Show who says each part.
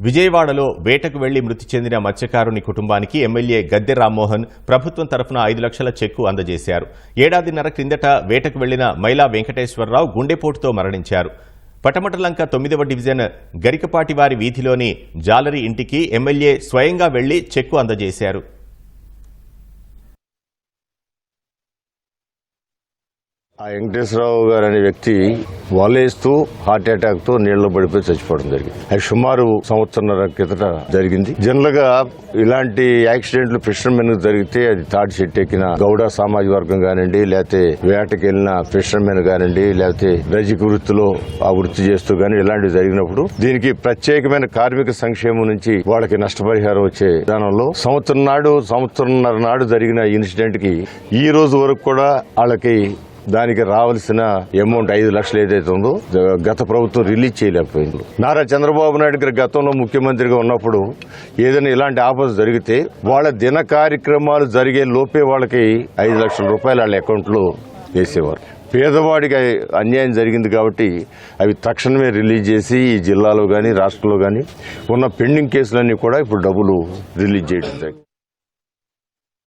Speaker 1: విజయవాడలో వేటకు వెళ్ళి మృతి చెందిన మత్స్యకారుని కుటుంబానికి ఎమ్మెల్యే గద్దె రామ్మోహన్ ప్రభుత్వం తరఫున ఐదు లక్షల చెక్కు అందజేశారు. ఏడాదిన్నర క్రిందట వేటకు వెళ్ళిన మైలా వెంకటేశ్వరరావు గుండెపోటుతో మరణించారు. పటమటలంక తొమ్మిదవ డివిజన్ గరికపాటివారి వీధిలోని జాలరి ఇంటికి ఎమ్మెల్యే స్వయంగా వెళ్ళి చెక్కు అందజేశారు.
Speaker 2: ఆ వెంకటేశ్వరరావు గారు అనే వ్యక్తి వలేస్తూ హార్ట్ అటాక్తో నీళ్ళు పడిపోయి చచ్చిపోవడం జరిగింది. అది సుమారు సంవత్సరంన్నర కిందట జరిగింది. జనరల్గా ఇలాంటి యాక్సిడెంట్లు ఫిషర్మెన్ జరిగితే అది తాటి చెట్టు ఎక్కిన గౌడ సామాజిక వర్గం కానివ్వండి లేకపోతే వేటకి వెళ్ళిన ఫిషర్మెన్ కానివ్వండి లేకపోతే రజిక వృత్తిలో ఆ వృత్తి చేస్తూ గానీ ఇలాంటివి జరిగినప్పుడు దీనికి ప్రత్యేకమైన కార్మిక సంక్షేమం నుంచి వాళ్ళకి నష్టపరిహారం వచ్చే విధానంలో సంవత్సరం నాడు సంవత్సరంన్నర నాడు జరిగిన ఇన్సిడెంట్కి ఈ రోజు వరకు కూడా వాళ్ళకి దానికి రావాల్సిన అమౌంట్ ఐదు లక్షలు ఏదైతే ఉందో గత ప్రభుత్వం రిలీజ్ చేయలేకపోయింది. నారా చంద్రబాబు నాయుడు గారు గతంలో ముఖ్యమంత్రిగా ఉన్నప్పుడు ఏదైనా ఇలాంటి ఆపద జరిగితే వాళ్ళ దిన కార్యక్రమాలు జరిగే లోపే వాళ్ళకి ఐదు లక్షల రూపాయలు వాళ్ళ అకౌంట్లో వేసేవారు. పేదవాడికి అన్యాయం జరిగింది కాబట్టి అవి తక్షణమే రిలీజ్ చేసి ఈ జిల్లాలో కానీ రాష్ట్రంలో కానీ ఉన్న పెండింగ్ కేసులన్నీ కూడా ఇప్పుడు డబ్బులు రిలీజ్ చేయడం జరిగింది.